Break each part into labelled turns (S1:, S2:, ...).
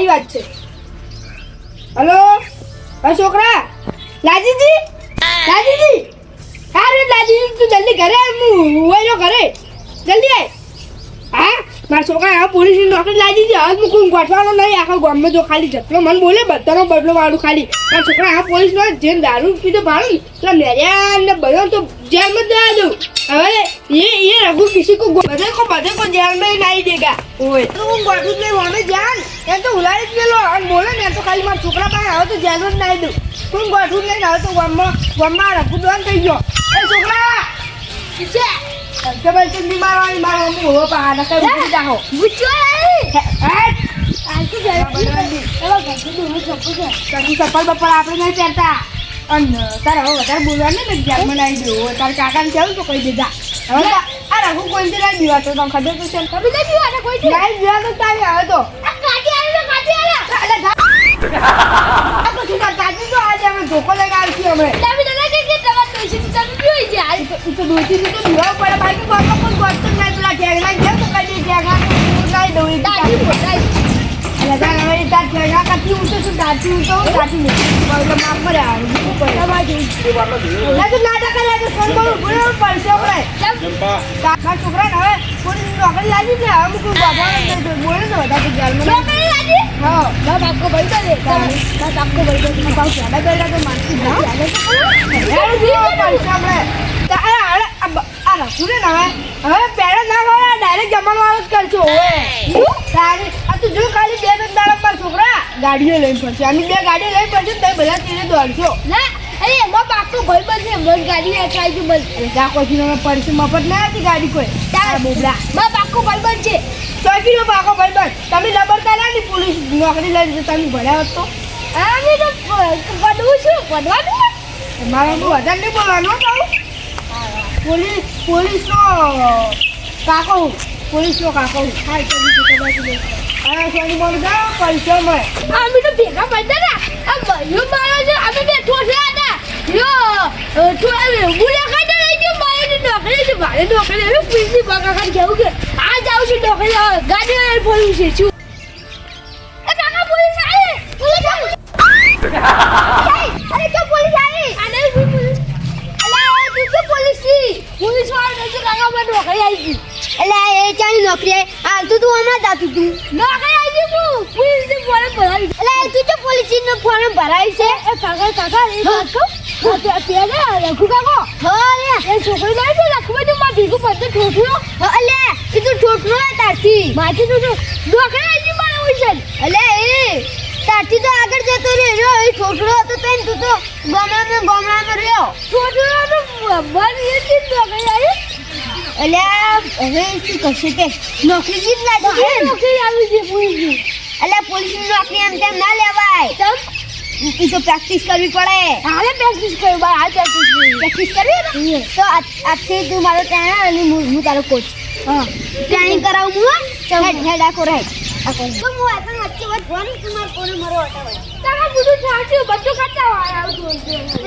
S1: સારી વાત છે. હલો? હા, છોકરા? લાજીજી? લાજીજી? હા, રે તું જલ્દી ઘરે આવ, હું હોય ઘરે. જલ્દી આય. મારા છોકરા આ પોલીસની નોકરી લાગી છે. આજ મૂકું ગોઠવાનો નહીં. આખા ગામમાં જો ખાલી જેટલો મન બોલે, બધાનો બદલો વાળું ખાલી. મારા છોકરા આ પોલીસ પોલીસનો જે દારૂ પીધો ભાડું એટલે મેર્યા ને બધો તો જેલમાં જવા દઉં. હવે એ એ રઘુ કિસી કો બધે કો બધે કો જેલમાં નાઈ દેગા. ઓય. તો હું ગોઠું જ નહીં, મને જાન એ તો ઉલાઈ જ ગયેલો. અને બોલે ને તો ખાલી મારા છોકરા પાસે હવે તો જેલમાં જ નાઈ દઉં. હું ગોઠું લઈને હવે તો ગામમાં ગામમાં રઘુ ડોન થઈ ગયો. એ છોકરા, કિસે? તમે તો મારવાની મારો મમ્મી હોવો પા ના કઈ ઉઠી જાઓ તને ચપ્પલ બપ્પલ આપણે નહીં પહેરતા અને તારે હવે વધારે બોલવાનું ને જેલમાં નાઈ દઉં તારે કાકાને કેવું તો કહી દીધા હવે આ રાખું કોઈ નહીં દીવા તો તમને ખબર તો છે
S2: તમે નથી વાળા કોઈ છે
S1: નાઈ દીવા તારે હવે તો
S2: કાઢી આવ્યો કાઢી આવ્યો
S1: ધોકો લઈને આવશું અમે
S2: તમે દાદા કે કે તમાર તમે પીવી
S1: ઈ તો દોઢી તો દીવા પડે. બાકી બાપા કોઈ ગોતતો જ નહીં. પેલા ઠેગડા કેમ તો કહી દે ઠેગડા તો હું નાઈ દઉં ઈ તો
S2: દાદી બોલાય
S1: એટલે તારે હવે તાર ઠેગડા કાચી ઊંચો છું ઊંચો હું દાચી નહીં એટલે માફ કરે? આવે કોઈ નહીં. ના તો નાટક કરે તો ફોન કરું બોલાવવું પડશે આપણે કાકા છોકરાને હવે પોલીસ નોકરી લાગી છે? હવે હું કોઈ બાબા બોલે ને બધા તો જેલમાં
S2: છોકરી લાજી
S1: હા.
S2: બા બાપકો ભાઈ તો લે. બા બાપકો ભાઈ તો
S1: કહું છું, હવે તો માનસી ના હેડ જીવો પડશે આપણે. તો બ- રસું ને હવે? હવે પહેલા ના ખબર ડાયરેક્ટ જમણવાળો જ કરશો ઓએ સારી આ તું જો ખાલી બે ત્રણ દાડા પર છોકરા ગાડીઓ લઈને પડશે અમે બે ગાડીઓ લઈને ને તમે બધા તીરે દોડશો.
S2: ના અરે એમાં પાકું ભાઈ છે બસ ગાડી ને ચાલજો બસ
S1: ત્યાં કોઈ અમે પડશે મફત ના હતી ગાડી કોઈ. તારા બોબડા.
S2: બા બાપકો ભાઈ બંધ છે.
S1: ચોકીનો પાકો ભાઈ તમે લબડતા ના ની પોલીસ નોકરી લઈને તમે ભણ્યા હતો
S2: હા તો પડવું છું. પડવાનું
S1: મારે વધારે નહીં બોલવાનું પોલીસ, પોલીસનો કાકો. પોલીસનો કાકો. હા તો બીજું. હા સોની બોલ દો પૈસા મળે
S2: અમે તો ભેગા પડતા હતા આ ભાઈઓ મારો છે, અમે બે ઠોઠા હતા યો ઠો મુલાકાત લઈ ગયો મારે નોકરી છે, મારે નોકરી હવે પુલિસની પગાર કેવું કે આ જાઉં છું, નોકરી ગાડી ફરું છે નોકરી.
S3: હાલતું તું હમણાં જાતું તું.
S2: નોકરી આવી ગઈ પોલીસ પોલીસની ફોર્મ ભરાવી
S3: એટલે તું તો પોલીસનો ફોર્મ ભરાવી છે.
S2: એ કાકા કાકા એ પેલા રઘુ કાકો.
S3: હા લે
S2: એ છોકરી લાવી તો લખવા તો માં ભેગું બધું ઠોઠું.
S3: હા, લે એ તું ઠોઠનો હે તારથી.
S2: માથી તો જો ડોકરે આવી મારે છે
S3: એટલે એ તારથી તો આગળ જતો રહ્યો. એ ઠોઠડો હતો તો તું તો ગામડામાં ગામડામાં રહ્યો.
S2: ઠોઠું તો બન એ ચીજ ડોકરે આવી
S3: એટલે હવે શું કરશે તે નોકરી જ લાગી છે
S2: નોકરી આવી છે પૂરી
S3: એટલે પોલીસની નોકરી એમ તેમ ના લેવાય.
S2: તમ
S3: તો પ્રેક્ટિસ કરવી પડે.
S2: હાલે પ્રેક્ટિસ કરી બા આ પ્રેક્ટિસ કરી
S3: પ્રેક્ટિસ કરવી તો આજથી તું મારો ટ્રેનર અને હું તારો કોચ
S2: હા.
S3: ટ્રેનિંગ કરાવું હું? તો હેડ હેડ આખો રાઈટ તો હું આ પણ વચ્ચે તું મારો કોને મારો હટાવે
S2: તારા બધું સાચું બધું ખાતા હોય આવતું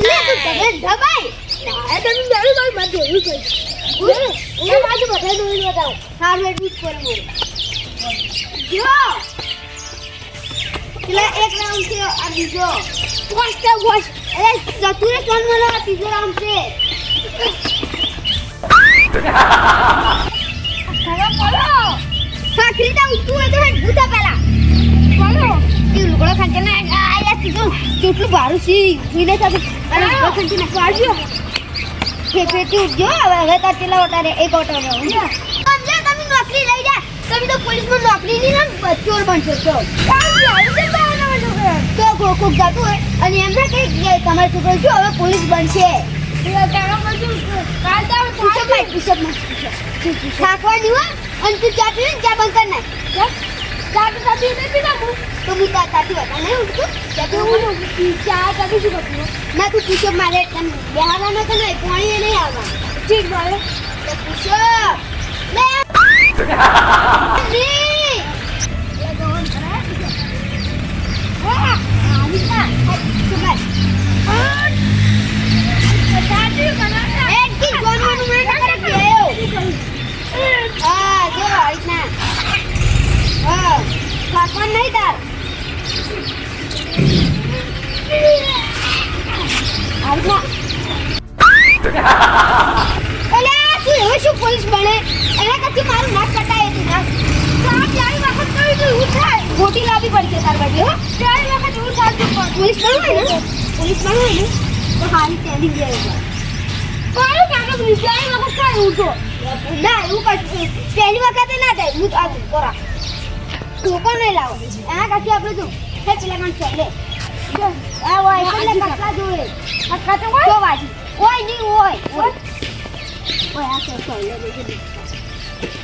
S3: લે તું તને દબાઈ
S2: એ તમે બેરું બારમાં જોયું છે એ બાજુ બધા જોઈ બતાવો
S3: સારું એટલું જ કરે મારે જો પેલા એક રાઉન્ડ છે આ બીજો
S2: વોસ્ટ વોસ્ટ
S3: અરે જતું રે કોણ મને આ ત્રીજો રાઉન્ડ છે
S2: ખરા પડો
S3: સાકરી તા ઉઠતું હોય તો હેડ ભૂતા પેલા
S2: પડો
S3: એ લુગડો ખાંચે ને આ યાર તું કેટલું ભારું છે વિલે સાથે અરે લુગડો ખાંચે ને
S2: વાજો
S3: ફેફેટી ઉઠજો હવે હવે તાર પેલા ઓટારે એક ઓટો રહ્યો સમજ્યા તમે નોકરી લઈ જા. તમે તો પોલીસમાં નોકરી ની ને ચોર બનશો તો તો કોક કોક જાતું હોય, અને એમ ના કે તમારો છોકરો જો, હવે પોલીસ બનશે. થાકવાની હોય, અને તું ચાટી ને ચા બંધ કર નાખ. તો હું તા તાતી હતા નહીં ઉઠતું ચાટી હું ના તું પૂછો મારે એમ બેહાવાનો તો નહીં પાણી નહીં આવવા તો પૂછો. ની હા આવી જા. સુમાર એક કી જોનવાનું મને કરે કે હા. હા પાકવાન નહીં તાર અલ્યા તું એવું શું પોલીસ બને? એના કરતી મારું નાક કટાય તું ના? વખત કરી તો એવું થાય મોટી લાવી પડશે તાર બાજુ, હો. ચાર વખત એવું પોલીસ બનવું ને? પોલીસ બનવું ને? તો હારી તેડી જાય
S2: મારું કાકા બીજી વખત થાય તો
S3: ના, એવું કશું પહેલી વખતે ના થાય, હું આ કરા લોકો નહીં લાવો. એના કાકી આપણે જો હે પેલા કાન ચાલે આ હોય એટલે કટલા જોડે કટલા તો હોય? તો વાજી ઓય નહીં હોય. ઓય આ તો ચાલે રે જો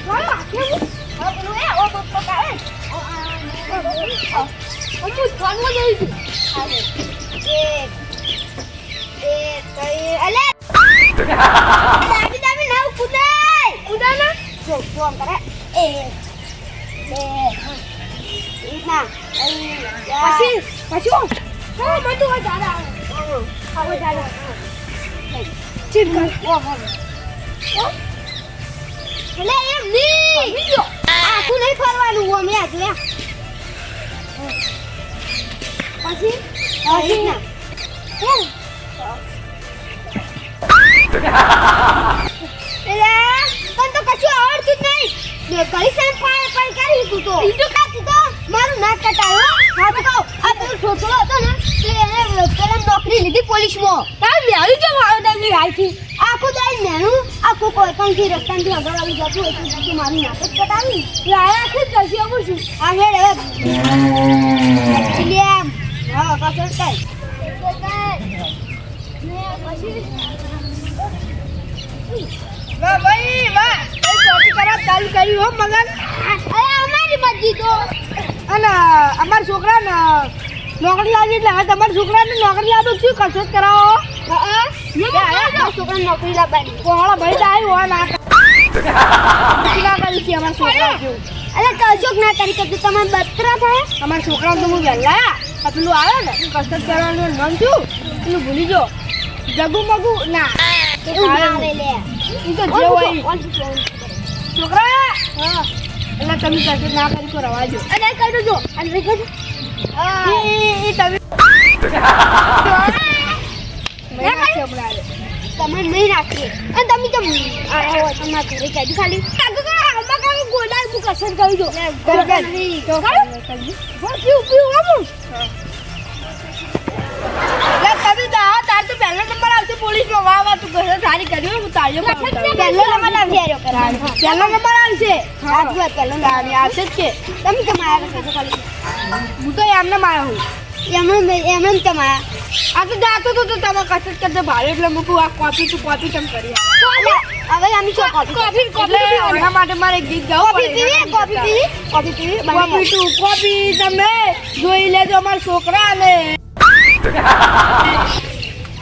S3: વાળો કેવું? હવે પેલું એ ઓ બપ્પા કાએ ઓ આ
S2: અમુ ધોનમાં જઈ છું.
S3: એક એક કઈ અલે. દાબી દાબી ના કુદાય. જો જો કરે. એક બે ના.
S2: પછી પછી હા? બધું હોય દાદા
S3: હવે ચાલો
S2: ચીડ કર.
S3: એટલે એમ નહીં.
S2: બીજો.
S3: આખું નહીં ફરવાનું હું અમે આ જોયા પછી? પછી? ના એમ એટલે પણ તો કશું આવડતું જ નહીં બે ગળી સેમ પાય પાય કરી તું તો ઈ તો કાતું તો મારું નાક કટાયો હા તો કહું આ પેલું છોકરો હતો ને તે એને પેલા નોકરી લીધી પોલીસમાં
S2: તાર મેળી જો મારો તમને આઈથી
S3: આખું દાઈ મેનું આખું કોઈ પણ થી રસ્તાથી આગળ આવી જતું હોય તો પછી મારું નાક જ કટાવી
S2: લાયા ખુદ કરશી અમુ છું
S3: આગળ હવે. આમ. હા પાછળ કઈ
S1: વાહ ભાઈ વાહ. એ ચોટી ચાલુ કર્યું હો મગન.
S3: અરે અમારી તો.
S1: અને અમારા છોકરાને નોકરી લાવી એટલે હવે તમારા છોકરાને નોકરી લાવો શું કસરત કરાવો?
S3: છોકરા છોકરાને નોકરી લાવવાની.
S1: કોણ ભાઈ તો આવ્યો ના. ના કરી અમારા છોકરા
S3: અરે કશોક ના કરી કે તમારે બત્રા થાય?
S1: અમારા છોકરાને તો હું વહેલા પેલું આવે ને કરવાનું નામ પેલું ભૂલી જો જગુ મગુ ના.
S3: આવે
S1: છોકરા એટલે તમે કસરત ના કરી રવાજો.
S3: અને કઈ જો અને
S1: તમે.
S3: નહીં રાખીએ
S2: કસર
S1: તાર તો પહેલો નંબર આવશે પોલીસમાં વાહ વાહ તું સારી કરી હો, હું તાળીઓ
S3: પહેલો નંબર લાવી આવ્યો કરવાનો
S1: પહેલો આવશે
S3: વાત પહેલો
S1: આવશે જ છે
S3: તમે તમારા ખાલી
S1: હું તો એમને માર્યો હું
S3: એમણે એમણે જ માર્યા
S1: આ તો જાતો તો તમે કસરત કરતો ભારે એટલે મૂકું આ કોપી તું કોપી કેમ કરી
S3: હવે અમે શું કોફી
S2: કોફી
S1: કોફી એના માટે મારે ગીત ગાવું
S3: કોફી પીવી કોફી પીવી? કોફી પીવી?
S1: કોપી
S3: બની
S1: તું કોપી તમે. જોઈ લેજો અમારા છોકરાને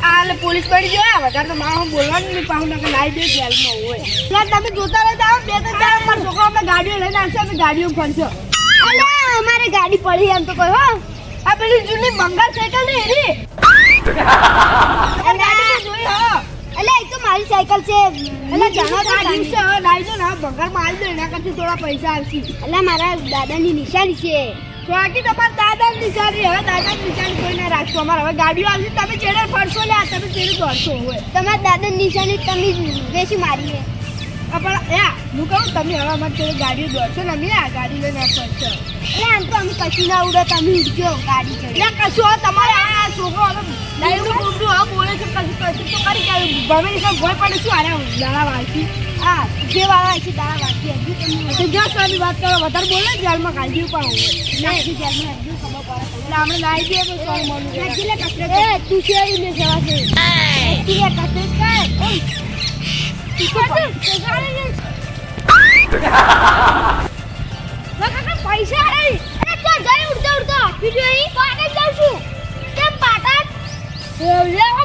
S1: આલે પોલીસ પડી જોયા વધારે તો મારા હું બોલવાનું નહીં પાછું નકર લાવી દે જેલમાં હોય. એટલે તમે જોતા રહેતા બે ત્રણ ચાર અમારા છોકરા ગાડીઓ લઈને આવશે અમે ગાડીઓ ફરશો
S3: અમારે ગાડી પડી એમ તો કોઈ હો.
S1: આ પેલી જૂની બંગાળ સાયકલ ને એની? ગાડી જોઈ હો.
S3: એટલે એ તો મારી સાયકલ છે.
S1: એટલે જાણો તો આ દિવસે લાવી દો ને હવે મારી દો એના કરતી થોડા પૈસા આવશે.
S3: એટલે મારા દાદાની નિશાની છે.
S1: આખી તમારા દાદા નિશાની હવે દાદા નિશાની કોઈ ના રાખશો અમારે. હવે ગાડીઓ આવશે તમે ચેડે ફરશો લે તમે ચેડે દોડશો હોય.
S3: તમારા દાદાની નિશાની તમે વેચી મારી છે
S1: પણ એ હું કહું તમે હવા માટે ગાડીઓ દોડશો ને અમે આ ગાડી લઈને ફરશો.
S3: એટલે આમ તો અમે કશું ના ઉડે તમે ઉડજો ગાડી ચડી.
S1: એટલે કશું હવે તમારે આ છોકરો હવે ડાયરું હવે બોલે છે કશું કશું તો કરી રીતે ભોય પડે શું આરે દાડા
S3: હા જે વાળા છે તારા વાંચી હજુ તમે
S1: તો જો સારી વાત કરો વધારે બોલે જેલમાં ગાડી પણ હોય
S3: નાખી જેલમાં હજુ ખબર પડે
S1: એટલે આપણે નાઈ દઈએ તો સોરી મળું.
S3: નાખી લે કચરો તું છે ને જવા છે તું એ કર ઓય તું તો
S2: પૈસા
S3: ઉડતો તો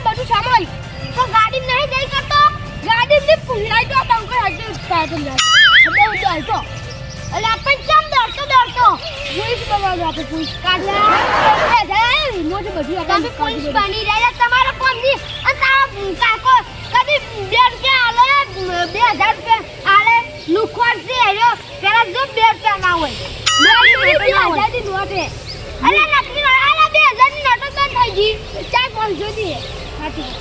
S2: બધું સામાન
S3: તો ગાડી નહીં જઈ કરતો
S2: ગાડી ની પુલાઈ તો લે હવે ઉડાય તો
S3: અલે આપણ કેમ દોડતો દોડતો
S2: પોલીસ બનાવવા આપણે બધી
S3: પોલીસ બની રહ્યા તમારા કોમની અને તારા કાકો, કદી બે હજાર રૂપિયા આલે લુખવાડ છે હેરો પેલા જો બે રૂપિયા ના હોય. બે હજારની નોટે. અલે નકલી આલે બે હજારની નોટો તો થઈ ગઈ. ચાર પાંચસો ની સાચી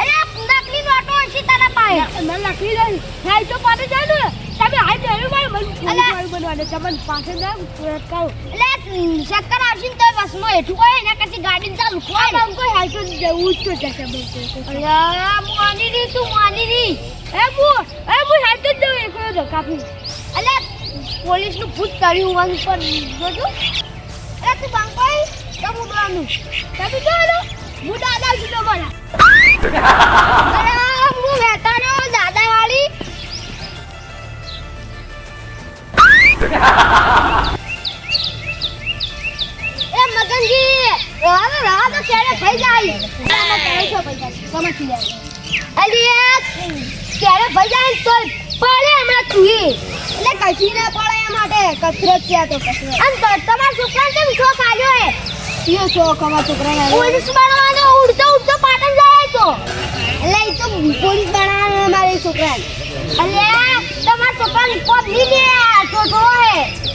S3: અરે નકલી નોટો હશે તારા પાસે.
S2: દઈ થાય તો પાડે જાય ને. તમે તમે હાઈ ભાઈ મને. પોલીસ બનવાનું તમને પાછળ ના અટકાવો
S3: એટલે ચક્કર આવશે ને તો બસમાં હેઠું હોય એના કરતી ગાડી ચાલુ કોઈ
S2: આમ કોઈ હાલતો જવું જ તો જશે બસ
S3: માની રી તું માની રી
S2: એ હું એ હું હાલતો જ તો કાપી
S3: અલ્યા પોલીસનું ભૂત કર્યું વન પર જોજો. તું બંકોઈ તો મુડવાનું
S2: છું તમારા.
S3: અરે વેતાનો દાદા વાળી એ મગનજી હવે રાહ તો ક્યારે થઈ જાય? સમજી અલી ક્યારે ભજાય તો પડે હમણાં તું એટલે કશી ના પડે એ માટે કસરત છે આ તો કસરત. અને તમારા છોકરા કેમ શોખ આવ્યો હે યો શોખ અમારા છોકરાને પોલીસ બનવાનો ઉડતો ઉડતો પાટણ જાય તો. એટલે એ તો પોલીસ બનાવવાનો અમારે છોકરાને. એટલે તમારા છોકરાને કોપ નહીં લે છોટો હે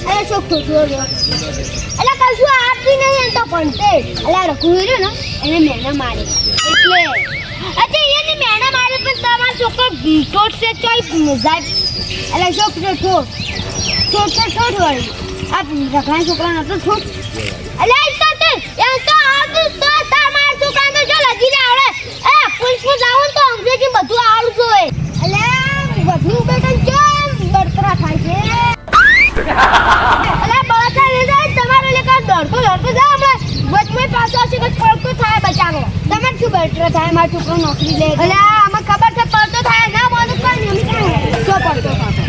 S3: અરે શોખ તો જો એટલે કશું આપતી નહીં એમ તો ભણતે એટલે રહ્યો ને એને મેના મારી એટલે અચ્છા મેડમ, મારી પણ તમારો છોકરો છે ચોઈ જાય. એટલે છોકરો ઠોઠ. છે ઠોઠ વાળી આ રખડા છોકરા નતો ઠોઠ. એટલે એ તો તે, એમ તો આવતું તો તમારા છોકરા તો જો ને આવડે. એ પોલીસમાં જાવ તો અંગ્રેજી બધું આવડતું હોય. એટલે બધું બેટા કેમ બળતરા થાય છે. જાય તમારે લેખા દોડતો દોડતો જા હમણાં. વચમાં પાછો હશે કે પડતો થાય બચાવો તમે શું બેટર થાય? મારો છોકરો નોકરી લે અલા આમાં ખબર છે પડતો થાય ના બોલું પણ એમ કાંઈ શું પડતો થાય.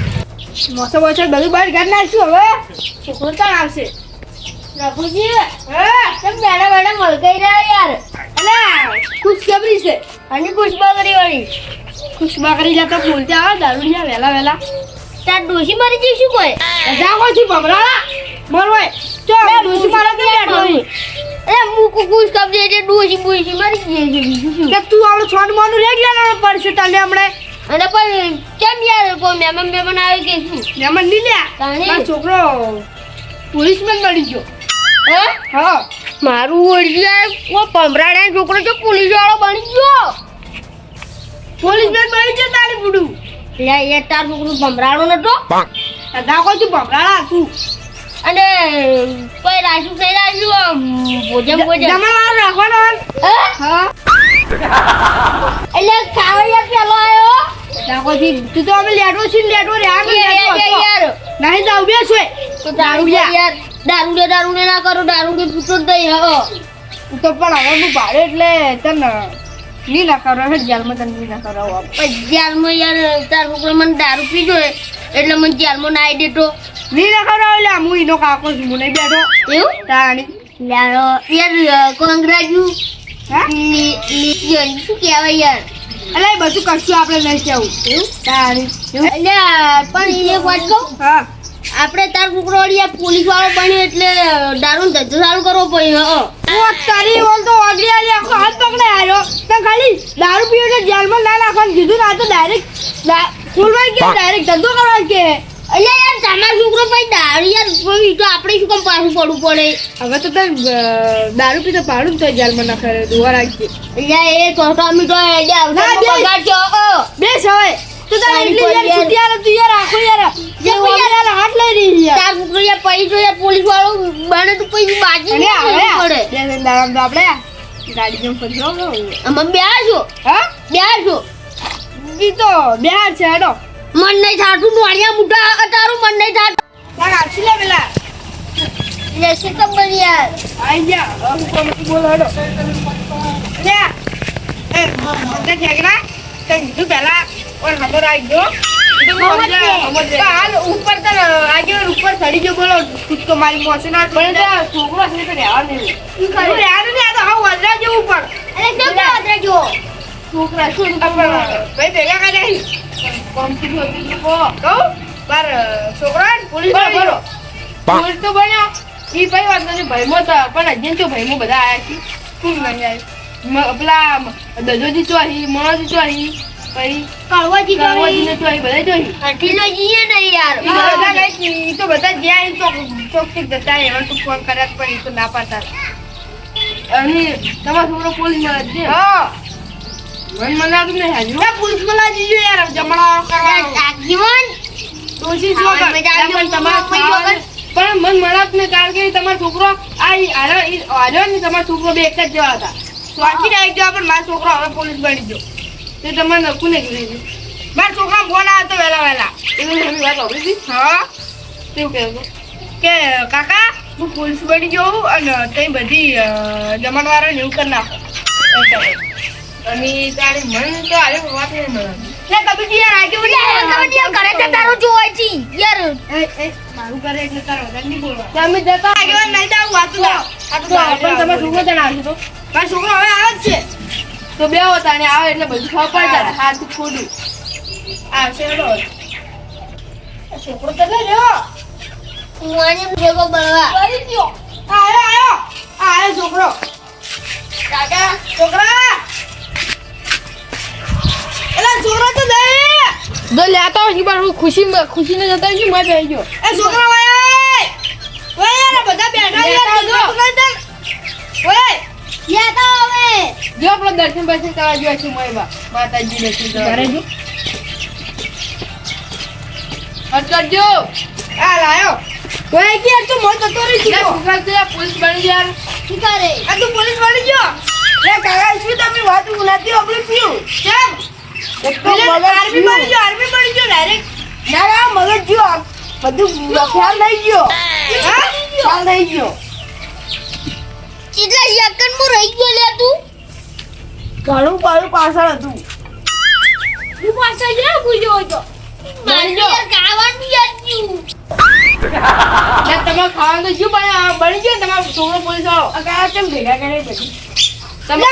S1: મોસો મોસો બધું બહાર કાઢી નાખશું હવે. છોકરો તો આવશે?
S3: રઘુજી
S1: હા?
S3: તમે બેડા બેડા મલકાઈ રહ્યા યાર.
S1: અલા ખુશખબરી છે.
S3: અને પુષ્પાગરી વાળી.
S1: ખુશબા કરી જતો બોલતા આવે દારૂડિયા વહેલા વહેલા
S3: તાર ડોશી મરી જઈશું કોઈ?
S1: જા કોઈ છું ભમરાળા? મરવાય ચો ડોસી મારો કે બેઠો છે.
S3: એ મુકુ ખુશ કબજે એટલે ડોશી બોશી મરી ગઈ છે બીજું શું
S1: કે તું આવડું છોડ મોનું રેગ્યુલર પડશે તને હમણે.
S3: અને પણ કેમ યાર કોઈ મહેમાન મહેમાન આવે કે શું?
S1: એમાં નહીં લ્યા
S3: તાણી?
S1: છોકરો પોલીસમેન બની ગયો.
S3: હે?
S1: હા.
S3: મારું ઓળખ્યા ઓ પમરાડા છોકરો તો પોલીસ વાળો બની ગયો.
S1: પોલીસમેન બની ગયો તારી બુડું.
S3: લે એ તાર છોકરો પમરાડો નતો.
S1: છું તું
S3: અને કોઈ રાશુ થઈ રાશુ ભોજન ભોજન.
S1: જમણવાર રાખવાનો.
S3: હે?
S1: હા.
S3: એટલે કાવડિયા પેલો આવ્યો
S1: જા. તું તો અમે લેટો ને હતો.
S3: યાર.
S1: નહીં તો બે છે.
S3: તો દારૂ યાર. દારૂ દે દારૂ ને ના કરો દારૂ દે પીતો જ હો.
S1: તો પણ હવે હું ભાડે એટલે તને નહીં ના કરો હેડ જેલમાં તને ના કરો
S3: જેલમાં યાર તાર છોકરો મને દારૂ પીજો એટલે મને જેલમાં નાઈ દેતો
S1: ના કરો એટલે હું એનો કાકો છું મને બેઠો.
S3: એવું?
S1: તાણી.
S3: યાર યાર કોંગ્રાજુ
S1: હા?
S3: શું કહેવાય યાર?
S1: એટલે બધું કશું આપણે નહીં કહેવું.
S3: એવું?
S1: તાણી.
S3: એટલે પણ એ વાત કહું?
S1: હા.
S3: આપણે તાર કુકરોડિયા પોલીસ વાળો બની એટલે દારૂ ધંધો ચાલુ કરવો પડ્યો હો.
S1: ઓ તારી ઓલ તો ઓગળી આલી આખો હાથ પકડે આવ્યો તો ખાલી દારૂ પીવો એટલે જેલમાં ના નાખવાનું કીધું ના તો ડાયરેક્ટ ખોલવાઈ ગયા ડાયરેક્ટ ધંધો કરવા કે?
S3: અલ્યા યાર તમારો છોકરો ભાઈ દારૂ યાર પછી તો આપણે શું કામ પાછું પડવું પડે?
S1: હવે તો તાર દારૂ પીતો પાડું ને તો જેલમાં નાખે દુવા રાખજે.
S3: અલ્યા એ તો અમે તો
S1: ના,
S3: આવતા
S1: બે.
S3: બગાડશો હો.
S1: બેસ હવે. તો તારે એટલી યાર
S3: યાર.
S1: યાર તું યાર આખો યાર. જે
S3: યાર,
S1: હાથ લઈ રહી યાર
S3: તાર છોકરો યાર પછી તો યાર પોલીસ વાળો બને તો પછી બાજી
S1: અને
S3: નહીં પડે.
S1: બે ત્રણ તો આપણે ગાડી જેમ ફરી જાઓ
S3: અમે બે
S1: હા?
S3: બે છો.
S1: તો હેડો.
S3: મન નહીં થાતું નોળિયા મોટા તારું મન નહીં થાતું.
S1: તાર આપી લે પેલા.
S3: લેશે ખબર યાર?
S1: આઈ જા હવે કોણ બોલો હેડો. લે. એ મને ઠેકરા તે પહેલા ઓર ખબર આવી ગયો? હાલ ઉપર તો આજે ઉપર ચડી ગયો બોલો કૂદકો મારી મોસે ના પણ છોકરો છે તો રહેવા નહીં રહેવા નહીં આ તો હાવ વજરા જેવું પણ
S3: અરે કેમ પાદરા જો
S1: છોકરા શું ભાઈ ભેગા કરે કોમ્પ્યુટર હોતી કો કહું. બાર છોકરા પોલીસ બરો પોલીસ તો બન્યો. ઈ ભાઈ વાંધો નથી ભાઈમો તો પણ હજી તો ભાઈમો બધા આયા છે? શું નહીં આયા પેલા દજોજી ચોહી મણોજી ચોહી પછી
S3: કળવાજી
S1: કાળવાજીને ચોહી બધા ચોહી
S3: અઠીલો જીએ નહીં યાર.
S1: બધા ઈ તો બધા જ્યાં તો ચોકથી જતા રહ્યા. એમાં ફોન કર્યા પણ ઈ તો ના પાડતા. અને તમારો છોકરો પોલીસ જ છે? હા. મને મને લાગ્યું નહીં હાજર પોલીસમાં લાગી ગયો યાર. જમણા કરવા.
S3: જીવન
S1: ડોશી શું કર?
S2: ખાવાની મજા આવી
S1: પણ તમારે પણ મન મળત ને કારણ કે તમારો છોકરો આ હાલો- હાલો ને તમારો છોકરો બે એક જ જેવા હતા. સ્વાતી આવી ગયો પણ મારો છોકરો હવે પોલીસ બની ગયો. તે તમારે નક્કું નહીં કીધું મારા છોકરા ફોન આવ્યો હતો વહેલા વહેલા. એની વાત સાંભળી હતી? હા. કેવું કહેવું કે કાકા હું પોલીસ બની ગયો અને તે બધી જમણવાળા ને એવું કરી નાખો. એમ અને તારી મન તો હાલે વાત નહીં મળે લે કબીજી યાર આગળ વધી જા.
S4: કરે છે તારું જોવાય છે. યાર.
S1: એ, એ, મારું કરે એટલે તારો વધારે નહીં બોલવાનું. તમે જતા. આગેવાન નહીં જાવ, વાત તો જાઓ. આ તો પણ તમારો છોકરો જણાવશે તો. મારો છોકરો હવે આવે જ છે. તો બે હોતા આવે એટલે બધું ખબર પડી જાય હાથ ખોડું આવશે. આ છોકરો તો લઈ લ્યો.
S2: મને ભેગો બળવા.
S1: કરી દ્યો આયો આયો. આયો છોકરો. કાકા છોકરા. એલા છોકરો તો દે
S4: જો લેતા હોય બાર હું ખુશી ખુશીને જતા છું મેં બેહી ગયો.
S1: એ છોકરા ઓય. ઓય બધા બેઠા યાર તું ઓય.
S2: લેતા
S4: જો આપણે દર્શન બર્શન કરવા જોઈએ છે મોયબા માતાજી દર્શન
S1: ઘરે જો.
S4: હટ કરજો
S1: આ લાયો. ઓય કે તું મોય જતો રહી છો
S4: છોકરા તો પોલીસ બની યાર
S2: શું કરે?
S1: આ તું પોલીસ બની ગયો? લે કાકા શું તમે વાત ઉનાતી આપણે પીયું કેમ? એક તો આર્મી બની ગયો આર્મી બની ગયો ડાયરેક્ટ ના ના મગજ ગયો બધું ખ્યાલ થઈ ગયો. હા? ખ્યાલ થઈ ગયો.
S2: કેટલા સેકન્ડ મો રહી ગયો લે તું?
S1: ઘણું પાડું પાછળ હતું.
S4: હું પાછા જ ગુજો હતો.
S2: મારે ખાવાનું ગયું
S4: લે ખાવાનું તો શું બને બની ગયો તમારો છોકરો પોલીસ વાળો?
S1: આ કાકા કેમ ભેગા કરે પછી
S4: તમે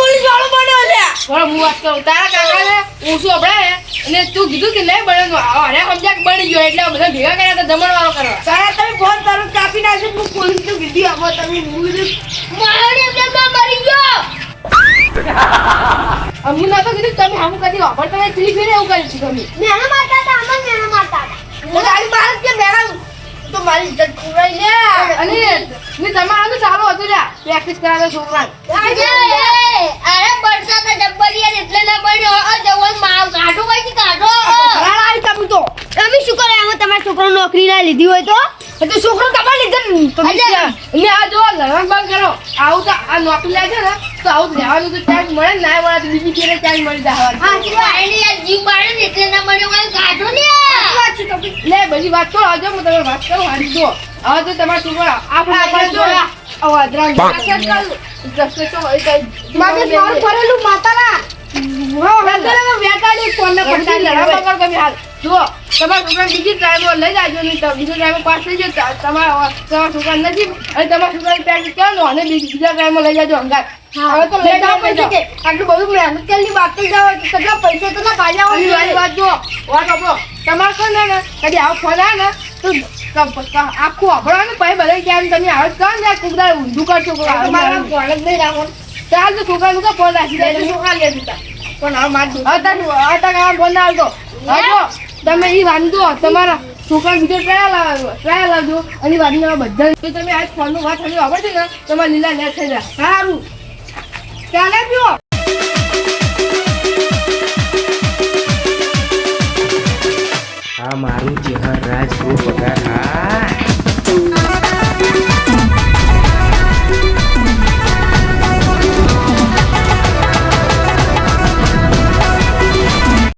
S1: પોલીસ વાળો બન્યો
S4: થોડો હું વાત કરું. તારા કાકાને ઊંચું અભડાય અને તું કીધું કે નહીં બને અરે સમજ્યા કે બની ગયો? એટલે બધા ભેગા કર્યા હતા જમણવાળો કરવા.
S1: તારા તમે ફોન તારું કાપી નાખ્યો હું પોલીસનું કીધી તમે
S2: મરી ગયો.
S4: અમને ના તો કીધું તમે આમ કદી એવું કર્યું છે તમે.
S2: મેણા મારતા હતા અમન મેણા મારતા હતા.
S1: તારી બહાર જ કે તો મારી ઇજ્જત પુરાઈ લે.
S4: અને ને તમારા તો સારું હતું લ્યા પ્રેક્ટિસ કરાવે છોકરાને.
S2: અરે અરે બરસાત જબ્બરિયા એટલે ના પડ્યો અ જવલ માવ કાઢો
S1: આવી તમે તો.
S2: તમે શું કરે? આમાં તમારા છોકરો નોકરી ના લીધી હોય તો?
S1: એ તો છોકરો તમારે લીધે ને તો
S2: અલ્યા,
S4: આ જો લડવાનું બંધ કરો. આવું તો આ નોકરી લાગે ને તો આવું લેવાનું તો ચાન્સ મળે ને ના મળે તો બીજી ફેરે ચાન્સ મળી જાય
S2: હા જી આને યાર જીવ પાડે ને એટલે ના મને કોઈ કાઢો ને
S1: વાત છે તમે
S4: લે બધી વાત કરો આજો હું તમે વાત કરો હારી દો હવે તો તમારા છોકરો આપણે
S1: આ
S4: આપણે
S1: જો
S4: જોયા
S1: અવાજ રાખ
S4: રસ્તે તો હોય કઈ
S1: મારું ફરેલું માતાના.
S4: રસ્તે વેટાડી ફોનને પડતા લડવા પકડ તમે હાલ. જુઓ તમારા છોકરા બીજી ડ્રાઈવર લઈ જાજો નહીં બીજો ડ્રાઈવર પાસ થઈ જાય તમારા તમારા છોકરા નથી અને તમારા છોકરાની પ્રેક્ટિસ કરો અને બીજી બીજા ડ્રાઈવર લઈ જાજો અંગાર. હવે તો લઈ
S1: આટલું બધું મહેનત કરીને બાકી કરી જાવ કેટલા પૈસા પાયા
S4: અને
S1: હોય
S4: વાત જુઓ વાત સાંભળો. તમારે કોણ ને? કદી આવો ફોન આવે ને તો આખું વાપરવા ને પછી બધા ક્યાં તમે આવે તો ને કુકડા ઊંધું કરશો
S1: તમારા ફોન જ નહીં રાખો.
S4: ચાલ તો છોકરાનું તો ફોન રાખી દેજો.
S1: છોકરા લે દીધા પણ હવે માર
S4: કામ ફોન આવતો તમે એ વાંધો, તમારા છોકરા બીજો ટ્રાયલ લાવજો ટ્રાયલ લાવજો અને વાંધો બધા તો તમે આજ ફોનનું વાત તમે વાપરશો ને? તમારા લીલા લેટ થઈ જાય
S1: સારું. ચાલે પીઓ
S5: આ મારું ચહેર રાજ ગ્રુપ પગાર હા.